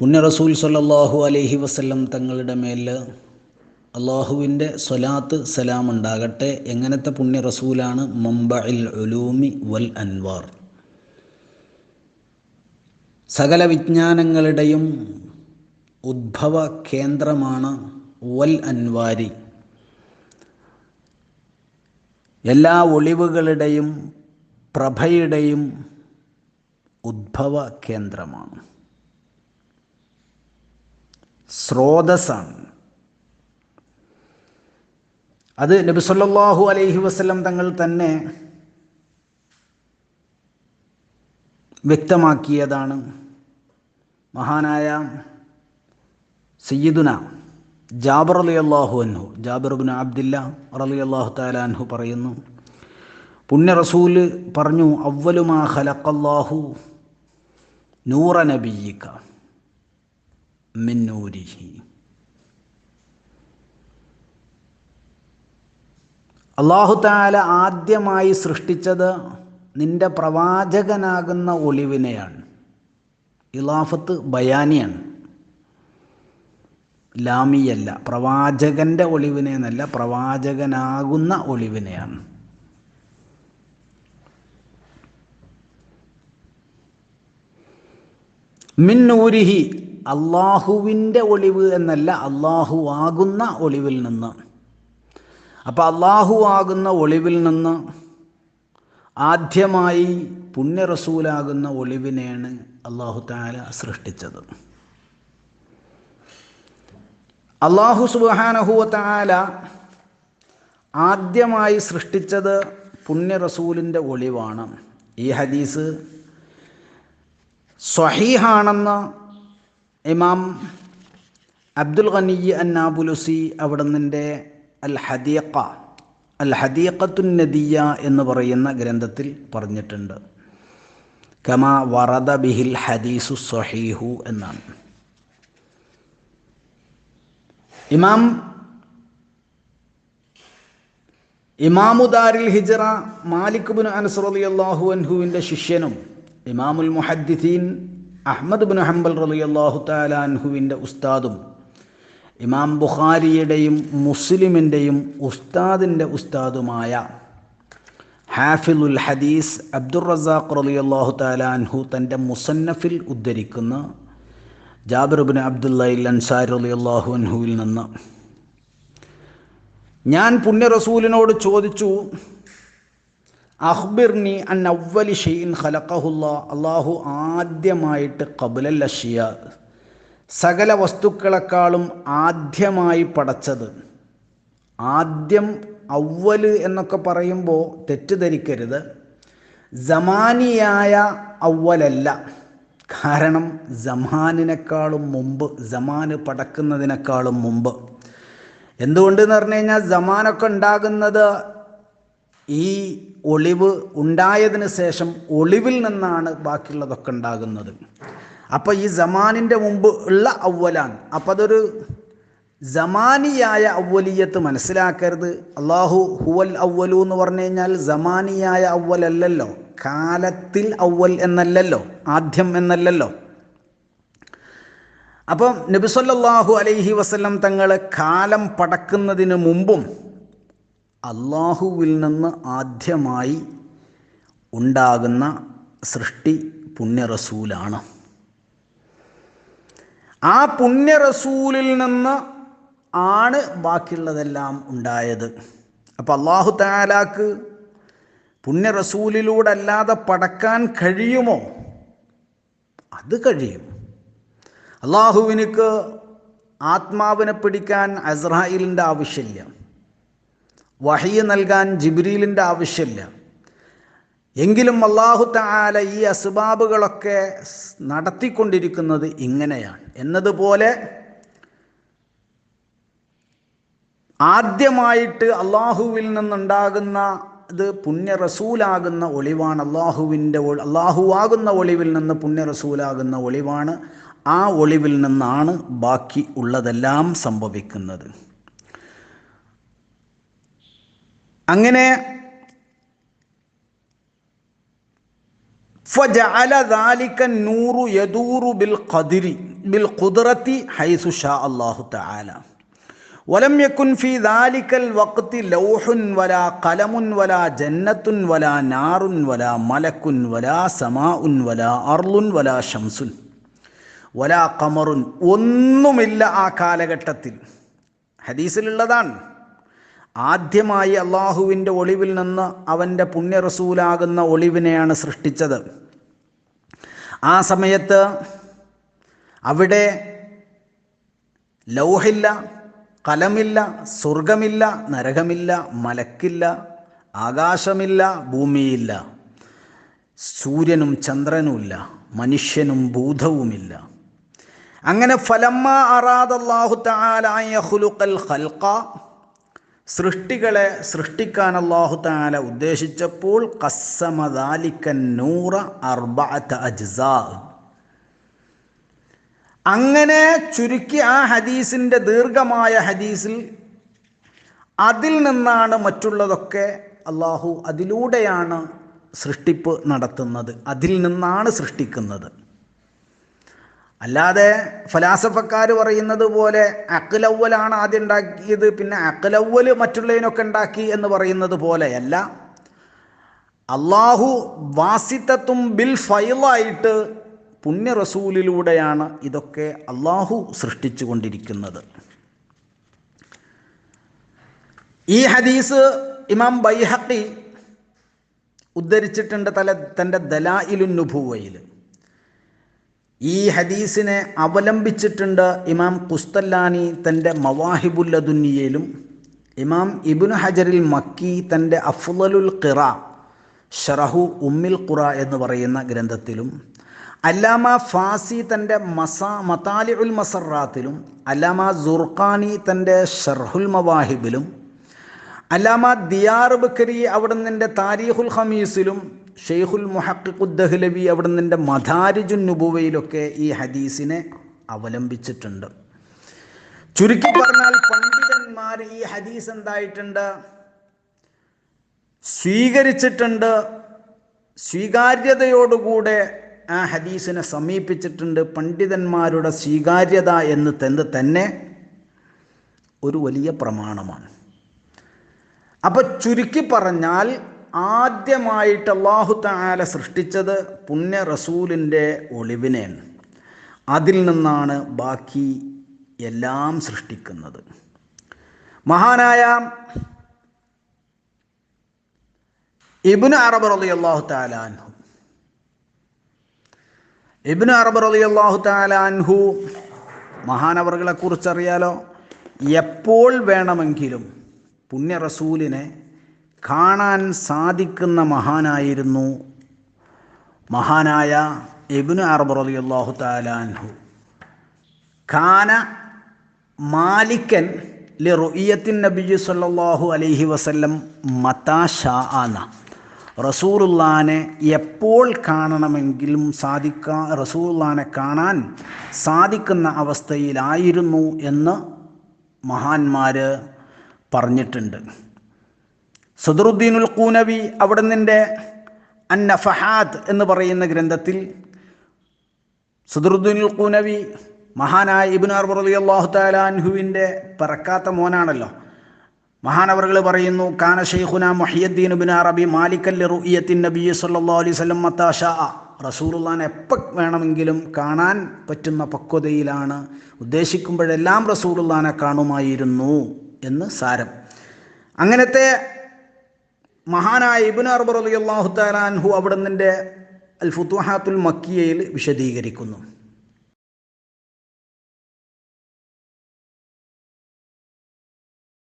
പുണ്യ റസൂൽ സല്ലല്ലാഹു അലൈഹി വസല്ലം തങ്ങളുടെ മേൽ അള്ളാഹുവിന്റെ സ്വലാത്ത് സലാം ഉണ്ടാകട്ടെ എങ്ങനത്തെ പുണ്യ റസൂലാണ്? വൽ അൻവാർ. സകല വിജ്ഞാനങ്ങളുടെയും ഉദ്ഭവ കേന്ദ്രമാണ് വൽ അൻവാരി. എല്ലാ ഒളിവുകളുടെയും പ്രഭയുടെയും ഉദ്ഭവ കേന്ദ്രമാണ്. സ്രോതസ്സാണ്. അത് നബി സല്ലല്ലാഹു അലൈഹി വസ്ലം തങ്ങൾ തന്നെ വ്യക്തമാക്കിയതാണ്. മഹാനായ സയ്യിദുന ജാബർ അലി അള്ളാഹു അൻഹു. ജാബിർ ബിൻ അബ്ദില്ല അലി അള്ളാഹു താലാൻഹു പറയുന്നു പുണ്യ റസൂൽ പറഞ്ഞു അവലുമാ ഖലഖല്ലാഹു നൂറ നബിയിക്ക മിന്നൂരിഹി അള്ളാഹു താല ആദ്യമായി സൃഷ്ടിച്ചത് നിന്റെ പ്രവാചകനാകുന്ന ഒളിവിനെയാണ്. ഇലാഫത്ത് ബയാനിയാണ്. ലാമിയല്ല പ്രവാചകന്റെ ഒളിവിനെ എന്നല്ല പ്രവാചകനാകുന്ന ഒളിവിനെയാണ്. മിന്നൂരിഹി അള്ളാഹുവിന്റെ ഒളിവ് എന്നല്ല അള്ളാഹു ആകുന്ന ഒളിവിൽ നിന്ന്. അപ്പം അള്ളാഹു ആകുന്ന ഒളിവിൽ നിന്ന് ആദ്യമായി പുണ്യറസൂലാകുന്ന ഒളിവിനെയാണ് അള്ളാഹു താല സൃഷ്ടിച്ചത്. അള്ളാഹു സുബാനഹുവ താല ആദ്യമായി സൃഷ്ടിച്ചത് പുണ്യ റസൂലിന്റെ ഒളിവാണ്. ഈ ഹദീസ് സ്വഹീഹാണെന്ന് ഇമാം അബ്ദുൽ ഖനി അന്നാബുലുസി അവിടുന്നിന്റെ അൽ ഹദീഖ അൽ ഹദീഖത്തുൻ നദിയ എന്ന് പറയുന്ന ഗ്രന്ഥത്തിൽ പറഞ്ഞിട്ടുണ്ട്. കമാ വറദ ബിഹിൽ ഹദീസു സ്വഹീഹു എന്നാണ്. ഇമാം ഇമാമുദാരിൽ ഹിജറ മാലിക് ബിൻ അനസ് അള്ളാഹു അൻഹുവിന്റെ ശിഷ്യനും ഇമാമുൽ മുഹദ്ദിഥീൻ അഹമ്മദ് ബിൻ ഹംബൽ റളിയല്ലാഹു തആല അൻഹുവിന്റെ ഉസ്താദും ഇമാം ബുഖാരിയുടെയും മുസ്ലിമിന്റെയും ഉസ്താദിന്റെ ഉസ്താദുമായ ഹാഫിലുൽ ഹദീസ് അബ്ദുർ റസാഖ് റളിയല്ലാഹു തആല അൻഹു തന്റെ മുസന്നഫിൽ ഉദ്ധരിക്കുന്ന ജാബിർബിൻ അബ്ദുല്ലയിൽ അൻസാരി റളിയല്ലാഹു അൻഹുവിൽ നിന്ന് ഞാൻ പുണ്യ റസൂലിനോട് ചോദിച്ചു അഹ്ബിർനി അൻ അവലി ഷെയ്ൻ ഖലഖഹുല്ല അള്ളാഹു ആദ്യമായിട്ട് കബുലൽ അഷിയ സകല വസ്തുക്കളെക്കാളും ആദ്യമായി പടച്ചത് ആദ്യം അവൽ എന്നൊക്കെ പറയുമ്പോൾ തെറ്റിദ്ധരിക്കരുത്. ജമാനിയായ അവലല്ല കാരണം ജമാനിനേക്കാളും മുമ്പ് ജമാന് പടക്കുന്നതിനേക്കാളും മുമ്പ്. എന്തുകൊണ്ടെന്ന് പറഞ്ഞു കഴിഞ്ഞാൽ ജമാനൊക്കെ ഉണ്ടാകുന്നത് ഈ ഒളിവ് ഉണ്ടായതിന് ശേഷം ഒളിവിൽ നിന്നാണ് ബാക്കിയുള്ളതൊക്കെ ഉണ്ടാകുന്നത്. അപ്പോൾ ഈ ജമാനിന്റെ മുമ്പ് ഉള്ള അവലാണ് അപ്പോൾ അതൊരു ജമാനിയായ അവലിയത്ത് മനസ്സിലാക്കരുത്. അള്ളാഹു ഹുവൽ അവ്വലു എന്ന് പറഞ്ഞു കഴിഞ്ഞാൽ ജമാനിയായ അല്ലല്ലോ കാലത്തിൽ അവൽ എന്നല്ലല്ലോ. ആദ്യം എന്നല്ലല്ലോ. അപ്പം നബിസല്ലാഹു അലൈഹി വസ്ലം തങ്ങൾ കാലം പടക്കുന്നതിന് മുമ്പും അള്ളാഹുവിൽ നിന്ന് ആദ്യമായി ഉണ്ടാകുന്ന സൃഷ്ടി പുണ്യ റസൂലാണ് ആ പുണ്യ റസൂലിൽ നിന്ന് ആണ് ബാക്കിയുള്ളതെല്ലാം ഉണ്ടായത്. അപ്പം അള്ളാഹു താലാക്ക് പുണ്യ റസൂലിലൂടെ അല്ലാതെ പടക്കാൻ കഴിയുമോ? അത് കഴിയും. അള്ളാഹുവിനിക്ക് ആത്മാവിനെ പിടിക്കാൻ അസ്രായിലിന്റെ ആവശ്യമില്ല. വഹിയ നൽകാൻ ജിബ്രീലിന്റെ ആവശ്യമില്ല. എങ്കിലും അള്ളാഹു താല ഈ അസ്ബാബുകളൊക്കെ നടത്തിക്കൊണ്ടിരിക്കുന്നത് ഇങ്ങനെയാണ്. എന്നതുപോലെ ആദ്യമായിട്ട് അള്ളാഹുവിൽ നിന്നുണ്ടാകുന്ന ഇത് പുണ്യ റസൂലാകുന്ന ഒളിവാണ്. അള്ളാഹുവിന്റെ അള്ളാഹുവാകുന്ന ഒളിവിൽ നിന്ന് പുണ്യ റസൂലാകുന്ന ഒളിവാണ്. ആ ഒളിവിൽ നിന്നാണ് ബാക്കി ഉള്ളതെല്ലാം സംഭവിക്കുന്നത്. അങ്ങനെ നൂറു ബിൽ ബിൽ ഹൈസു ഷാ അള്ളാഹു തആല. വലം യക്കുൻ ഫീ ദാലിക്കൽ വക്തി ലൗഹുൻ വലാ കലമുൻ വലാ ജന്നത്തുൻ വലാ നാറുൻ വലാ മലക്കുൻ വലാ സമാഉൻ വലാ അർലുൻ വലാ ഷംസുൻ വലാ കമറുൻ ഒന്നുമില്ല ആ കാലഘട്ടത്തിൽ. ഹദീസിലുള്ളതാണ്. ആദ്യമായി അള്ളാഹുവിന്റെ ഒളിവിൽ നിന്ന് അവന്റെ പുണ്യറസൂലാകുന്ന ഒളിവിനെയാണ് സൃഷ്ടിച്ചത്. ആ സമയത്ത് അവിടെ ലൗഹില്ല കലമില്ല സ്വർഗമില്ല നരകമില്ല മലക്കില്ല ആകാശമില്ല ഭൂമിയില്ല. സൂര്യനും ചന്ദ്രനുമില്ല മനുഷ്യനും ഭൂതവുമില്ല അങ്ങനെ ഫലമ്മ അറാദല്ലാഹു തആല ഖൽഖ. സൃഷ്ടികളെ സൃഷ്ടിക്കാൻ അള്ളാഹു താല ഉദ്ദേശിച്ചപ്പോൾ കസ്സമദാലിക്കൻ നൂറ അർബഅത്ത് അജ്സാ. അങ്ങനെ ചുരുക്കി ആ ഹദീസിന്റെ ദീർഘമായ ഹദീസിൽ അതിൽ നിന്നാണ് മറ്റുള്ളതൊക്കെ അള്ളാഹു അതിലൂടെയാണ് സൃഷ്ടിപ്പ് നടത്തുന്നത്. അതിൽ നിന്നാണ് സൃഷ്ടിക്കുന്നത്. അല്ലാതെ ഫലാസഫക്കാർ പറയുന്നത് പോലെ അക്കലവ്വലാണ് ആദ്യം ഉണ്ടാക്കിയത് പിന്നെ അക്കലവ്വൽ മറ്റുള്ളതിനൊക്കെ ഉണ്ടാക്കി എന്ന് പറയുന്നത് പോലെയല്ല. അള്ളാഹു വാസിത്തത്തും ബിൽ ഫൈലായിട്ട് പുണ്യ റസൂലിലൂടെയാണ് ഇതൊക്കെ അള്ളാഹു സൃഷ്ടിച്ചു കൊണ്ടിരിക്കുന്നത് ഈ ഹദീസ് ഇമാം ബൈഹക്കി ഉദ്ധരിച്ചിട്ടുണ്ട് തല തന്റെ ദലായിലുന്നുഭൂവയിൽ ഈ ഹദീസിനെ അവലംബിച്ചിട്ടുണ്ട് ഇമാം കുസ്തല്ലാനി തന്റെ മവാഹിബുല്ലദുന്നിയയിലും ഇമാം ഇബുൻ ഹജറിൽ മക്കി തന്റെ അഫ്ലലുൽ ഖിറ ഷറഹു ഉമ്മിൽ ഖുറ എന്ന് പറയുന്ന ഗ്രന്ഥത്തിലും അല്ലാമ ഫാസി തന്റെ മസ മതാലി ഉൽ മസറാത്തിലും അല്ലാമ ജുർഖാനി തന്റെ ഷർഹുൽ മവാഹിബിലും അല്ലാമ ദിയാർ ബക്കരി അവിടെ നിന്റെ താരീഖുൽ ഹമീസിലും ഷെയ്ഖുൽ മുഹക്കിഖുദ്ദഹ്ലബി നിന്റെ മധാരിജുൻ നുബുവയിലൊക്കെ ഈ ഹദീസിനെ അവലംബിച്ചിട്ടുണ്ട്. ചുരുക്കി പറഞ്ഞാൽ പണ്ഡിതന്മാർ ഈ ഹദീസ് എന്തായിട്ടുണ്ട്? സ്വീകരിച്ചിട്ടുണ്ട്. സ്വീകാര്യതയോടുകൂടെ ആ ഹദീസിനെ സമീപിച്ചിട്ടുണ്ട് പണ്ഡിതന്മാരുടെ സ്വീകാര്യത എന്ന് തന്നെ തന്നെ ഒരു വലിയ പ്രമാണമാണ്. അപ്പൊ ചുരുക്കി പറഞ്ഞാൽ ആദ്യമായിട്ട് അള്ളാഹു താല സൃഷ്ടിച്ചത് പുണ്യ റസൂലിന്റെ ഒളിവിനെയാണ്. അതിൽ നിന്നാണ് ബാക്കി എല്ലാം സൃഷ്ടിക്കുന്നത്. മഹാനായ ഇബിന് അറബ് റലി അള്ളാഹു താലാൻഹു ഇബിന് അറബ് അലി അള്ളാഹു താലാൻഹു മഹാനവറുകളെ കുറിച്ചറിയാലോ? എപ്പോൾ വേണമെങ്കിലും പുണ്യ റസൂലിനെ കാണാൻ സാധിക്കുന്ന മഹാനായിരുന്നു മഹാനായ ഇബിന് അറബ് അലി അള്ളാഹു താലാൻഹു കാന മാലിക്കൻ ലി റുഇയത്തിൻ നബി സല്ലാഹു അലൈഹി വസല്ലം മതാ ഷാ എന്ന റസൂലുള്ളാനെ എപ്പോൾ കാണണമെങ്കിലും സാധിക്കാ റസൂലുള്ളാനെ കാണാൻ സാധിക്കുന്ന അവസ്ഥയിലായിരുന്നു എന്ന് മഹാന്മാർ പറഞ്ഞിട്ടുണ്ട്. സദറുദ്ദീനുൽ കൂനവി നിന്റെ അന്നഫഹാദ് എന്ന് പറയുന്ന ഗ്രന്ഥത്തിൽ സദറുദ്ദീനുൽ കൂനവി മഹാനായ അർബർ അലി അള്ളാഹു താലാൻഹുവിന്റെ പിറക്കാത്ത മോനാണല്ലോ. മഹാനവറുകൾ പറയുന്നു കാന ഷെയ്ഖുന മൊഹിയദ്ദീൻ ബിൻ അറബി മാലിക്കല്ലി റുഇയത്തിൻ നബി സല്ലല്ലാഹു അലൈഹി വസല്ലം മത്താഷാ റസൂലുള്ളാനെ എപ്പ വേണമെങ്കിലും കാണാൻ പറ്റുന്ന പക്വതയിലാണ് ഉദ്ദേശിക്കുമ്പോഴെല്ലാം റസൂലുള്ളാനെ കാണുമായിരുന്നു എന്ന് സാരം. അങ്ങനത്തെ മഹാനായ ഇബിൻ അർബർ അലി അള്ളാഹു താലാൻഹു അവിടെ നിന്റെ അൽ ഫുത്വഹാത്തുൽ മക്കിയയിൽ വിശദീകരിക്കുന്നു.